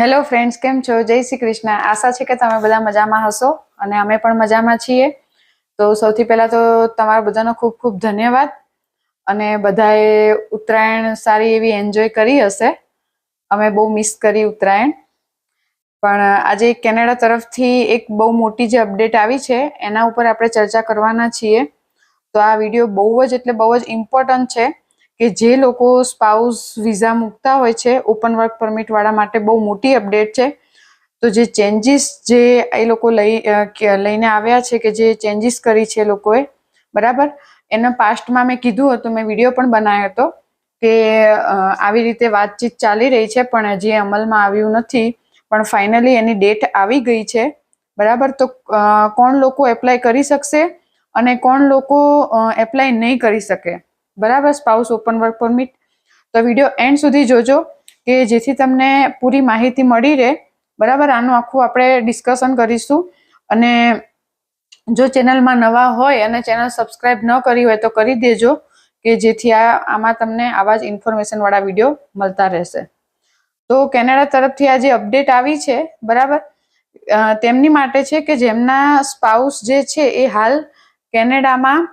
Hello friends કેમ છો? જય શ્રી કૃષ્ણ. આશા છે કે તમે બધા મજામાં હશો અને અમે પણ મજામાં છીએ. તો સૌથી પહેલા તો તમારા બધાનો ખૂબ ખૂબ ધન્યવાદ અને બધાએ ઉત્તરાયણ સારી એવી એન્જોય કરી હશે. અમે બહુ મિસ કરી ઉત્તરાયણ. પણ આજે કેનેડા તરફથી એક બહુ મોટી જે અપડેટ આવી છે, એના ઉપર આપણે ચર્ચા કરવાના છીએ. તો આ વીડિયો બહુ જ એટલે બહુ જ ઇમ્પોર્ટન્ટ છે. કે જે લોકો સ્પાઉસ વિઝા મૂકતા હોય છે ઓપન વર્ક પરમિટવાળા માટે બહુ મોટી અપડેટ છે. તો જે ચેન્જીસ જે એ લોકો લઈ લઈને આવ્યા છે કે જે ચેન્જીસ કરી છે લોકોએ, બરાબર? એના પાસ્ટમાં મેં કીધું હતું, મેં વીડિયો પણ બનાવ્યો હતો કે આવી રીતે વાતચીત ચાલી રહી છે, પણ હજી અમલમાં આવ્યું નથી. પણ ફાઇનલી એની ડેટ આવી ગઈ છે, બરાબર? તો કોણ લોકો એપ્લાય કરી શકશે અને કોણ લોકો એપ્લાય નહીં કરી શકે? બરાબર સ્પાઉસ ઓપન વર્ક પરમિટ તો વીડિયો એન્ડ સુધી જોજો, કે જેથી તમને પૂરી માહિતી મળી રહે. બરાબર, આનું આખું આપણે ડિસ્કશન કરીશું. અને જો ચેનલમાં નવા હોય અને ચેનલ સબસ્ક્રાઈબ ન કરી હોય તો કરી દેજો, કે જેથી આ, આમાં તમને આવા જ ઇન્ફોર્મેશનવાળા વીડિયો મળતા રહેશે. તો કેનેડા તરફથી આ જે અપડેટ આવી છે, બરાબર? તેમની માટે છે કે જેમના સ્પાઉસ જે છે એ હાલ કેનેડામાં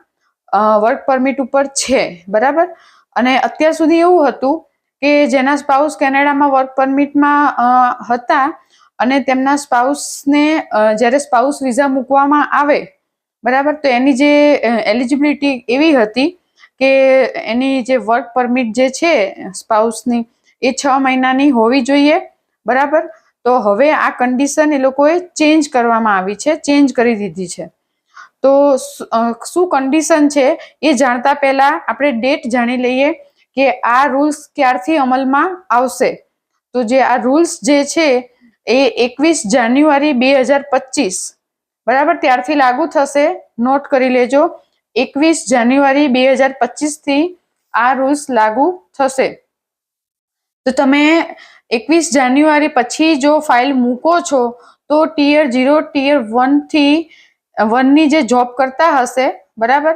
વર્ક પરમિટ ઉપર છે, બરાબર? અને અત્યાર સુધી એવું હતું કે જેના સ્પાઉસ કેનેડામાં વર્ક પરમિટમાં હતા અને તેમના સ્પાઉસને જ્યારે સ્પાઉસ વિઝા મૂકવામાં આવે, બરાબર? તો એની જે એલિજિબિલિટી એવી હતી કે એની જે વર્ક પરમિટ જે છે સ્પાઉસની એ છ મહિનાની હોવી જોઈએ, બરાબર? તો હવે આ કન્ડિશન એ લોકોએ ચેન્જ કરવામાં આવી છે ચેન્જ કરી દીધી છે. તો શું કન્ડિશન છે એ જાણતા પહેલા આપણે ડેટ જાણી લઈએ કે આ રૂલ્સ ક્યારથી અમલમાં આવશે. તો જે આ રૂલ્સ જે છે એ એકવીસ જાન્યુઆરી બે હજાર પચીસ. બરાબર? ત્યારથી લાગુ થશે. નોટ કરી લેજો. એકવીસ જાન્યુઆરી બે હજાર પચીસથી આ રૂલ્સ લાગુ થશે. તો તમે એકવીસ જાન્યુઆરી પછી જો ફાઇલ મૂકો છો, તો ટીયર ઝીરો ટીયર વનથી વનની જે જોબ કરતા હશે, બરાબર?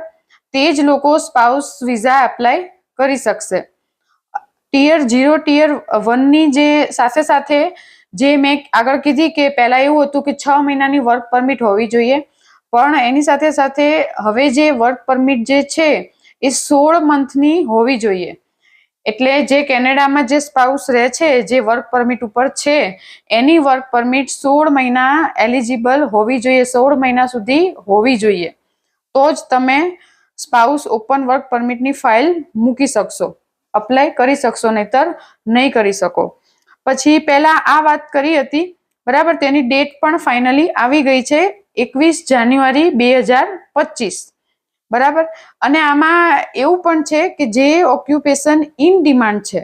તે જ લોકો સ્પાઉસ વિઝા એપ્લાય કરી શકશે. ટીયર ઝીરો ટીયર વનની જે સાથે સાથે જે મેં આગળ કીધી કે પહેલાં એવું હતું કે છ મહિનાની વર્ક પરમિટ હોવી જોઈએ, પણ એની સાથે સાથે હવે જે વર્ક પરમિટ જે છે, એ સોળ મંથની હોવી જોઈએ. એટલે જે કેનેડામાં જે સ્પાઉસ રહે છે, જે વર્ક પરમિટ ઉપર છે, એની વર્ક પરમિટ સોળ મહિના એલિજિબલ હોવી જોઈએ, સોળ મહિના સુધી હોવી જોઈએ. તો જ તમે સ્પાઉસ ઓપન વર્ક પરમિટની ફાઇલ મૂકી શકશો. અપ્લાય કરી શકશો, નહીતર નહીં કરી શકો. પછી પહેલાં આ વાત કરી હતી, બરાબર? તેની ડેટ પણ ફાઇનલી આવી ગઈ છે, એકવીસ જાન્યુઆરી બે હજાર પચીસ. બરાબર? અને આમાં એવું પણ છે કે જે ઓક્યુપેશન ઇન ડિમાન્ડ છે,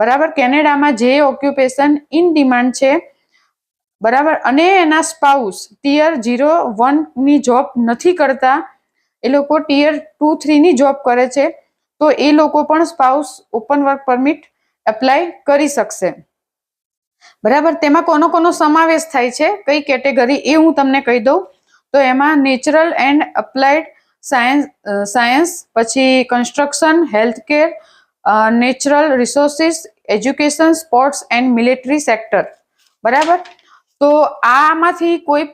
બરાબર? કેનેડામાં જે ઓક્યુપેશન ઇન ડિમાન્ડ છે, બરાબર? અને એના સ્પાઉસ ટીયર ઝીરો વનની જોબ નથી કરતા. એ લોકો ટીયર ટુ થ્રીની જોબ કરે છે. તો એ લોકો પણ spouse open work permit apply કરી શકશે. બરાબર? તેમાં કોનો કોનો સમાવેશ થાય છે? કઈ કેટેગરી એ હું તમને કહી દઉં. તો એમાં natural and applied science science, પછી construction health care natural resources, education, sports and military sector. બરાબર? તો આમાંથી કોઈ,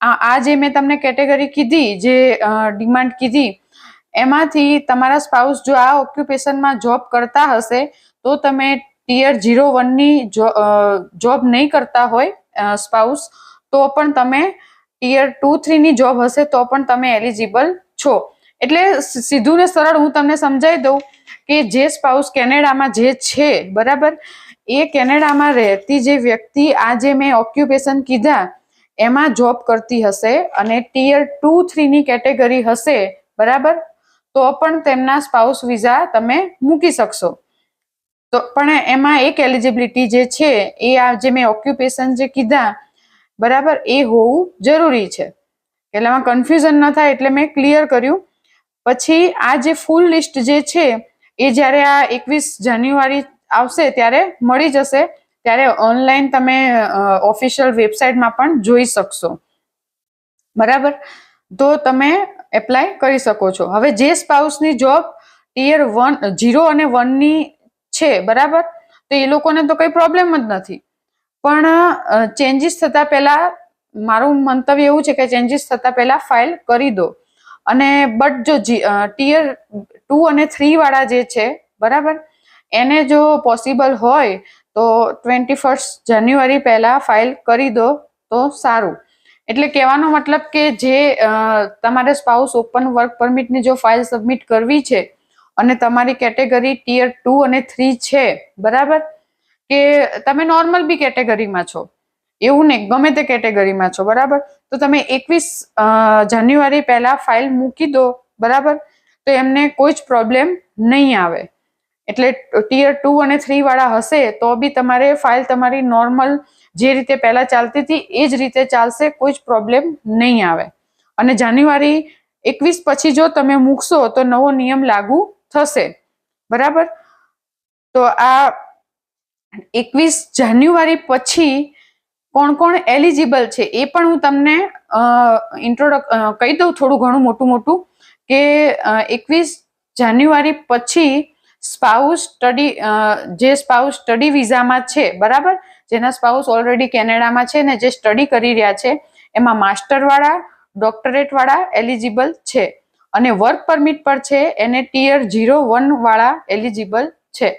આ જે મેં તમને કેટેગરી કીધી, જે ડિમાન્ડ કીધી, એમાંથી તમારા સ્પાઉસ જો આ ઓક્યુપેશનમાં જોબ કરતા હશે, તો તમે ટીયર ઝીરો વનની જોબ નહીં કરતા હોય સ્પાઉસ, તો પણ તમે ટીયર ટુ થ્રીની જોબ હશે, તો પણ તમે એલિજિબલ છો. એટલે સીધું ને સરળ હું તમને સમજાવી દઉં કે જે સ્પાઉસ કેનેડામાં જે છે, બરાબર? એ કેનેડામાં રહેતી જે વ્યક્તિ આ જે મેં ઓક્યુપેશન કીધા, એમાં જોબ કરતી હશે અને ટીયર ટુ થ્રીની કેટેગરી હશે, બરાબર? તો પણ તેમના સ્પાઉસ વિઝા તમે મૂકી શકશો. તો પણ એમાં એક એલિજિબિલિટી જે છે, એ આ જે મેં ઓક્યુપેશન જે કીધા, બરાબર? એ હોવું જરૂરી છે. એટલે એમાં કન્ફ્યુઝન ન થાય એટલે મેં ક્લિયર કર્યું. પછી આ જે ફૂલ લિસ્ટ જે છે, એ જ્યારે આ એકવીસ જાન્યુઆરી આવશે ત્યારે મળી જશે. ત્યારે ઓનલાઈન તમે ઓફિશિયલ વેબસાઇટમાં પણ જોઈ શકશો. બરાબર? તો તમે એપ્લાય કરી શકો છો. હવે જે સ્પાઉસની જોબ ટીયર વન ઝીરો અને વનની છે, બરાબર? તો એ લોકોને તો કંઈ પ્રોબ્લેમ જ નથી. પણ ચેન્જીસ થતાં પહેલા મારું મંતવ્ય એવું છે કે ચેન્જીસ થતા પહેલા ફાઇલ કરી દો. અને બટ જો ટીયર ટુ અને થ્રી વાળા જે છે, બરાબર? એને જો પોસિબલ હોય, તો ટ્વેન્ટી ફર્સ્ટ જાન્યુઆરી પહેલાં ફાઇલ કરી દો, તો સારું. એટલે કહેવાનો મતલબ કે જે તમારે સ્પાઉસ ઓપન વર્ક પરમિટની જો ફાઇલ સબમિટ કરવી છે, અને તમારી કેટેગરી ટીયર ટુ અને થ્રી છે, બરાબર? કે તમે નોર્મલ બી કેટેગરીમાં છો. એવું નહીં, ગમે તે કેટેગરીમાં છો, બરાબર? તો તમે એકવીસ જાન્યુઆરી પહેલા ફાઇલ મૂકી દો, બરાબર? તો એમને કોઈ જ પ્રોબ્લેમ નહીં આવે. એટલે ટીયર ટુ અને થ્રી વાળા હશે, તો બી તમારે ફાઇલ તમારી નોર્મલ જે રીતે પહેલા ચાલતી હતી, એ જ રીતે ચાલશે, કોઈ જ પ્રોબ્લેમ નહીં આવે. અને જાન્યુઆરી એકવીસ પછી જો તમે મૂકશો, તો નવો નિયમ લાગુ થશે, બરાબર? તો આ એકવીસ જાન્યુઆરી પછી કોણ કોણ એલિજિબલ છે એ પણ હું તમને ઇન્ટ્રોડક કહી દઉં થોડું ઘણું મોટું મોટું કે એકવીસ જાન્યુઆરી પછી સ્પાઉસ સ્ટડી જે સ્પાઉસ સ્ટડી વિઝામાં છે, બરાબર? જેના સ્પાઉસ ઓલરેડી કેનેડામાં છે ને જે સ્ટડી કરી રહ્યા છે, એમાં માસ્ટરવાળા ડોક્ટરેટવાળા એલિજિબલ છે. અને વર્ક પરમિટ પર છે, એને ટીયર ઝીરો વન વાળા એલિજિબલ છે.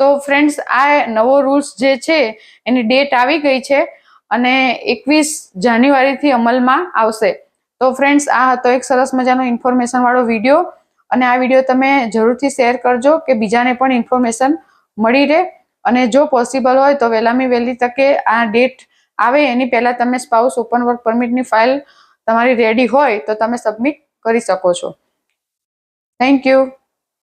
તો ફ્રેન્ડ્સ આ નવો રૂલ્સ જે છે, એની ડેટ આવી ગઈ છે અને એકવીસ જાન્યુઆરીથી અમલમાં આવશે. તો ફ્રેન્ડ્સ આ હતો એક સરસ મજાનો ઇન્ફોર્મેશનવાળો વીડિયો અને આ વીડિયો તમે જરૂરથી શેર કરજો કે બીજાને પણ ઇન્ફોર્મેશન મળી રહે અને જો પોસિબલ હોય તો વહેલામી વહેલી તકે આ ડેટ આવે. એની પહેલાં તમે સ્પાઉસ ઓપન વર્ક પરમિટની ફાઇલ તમારી રેડી હોય તો તમે સબમિટ કરી શકો છો. Thank you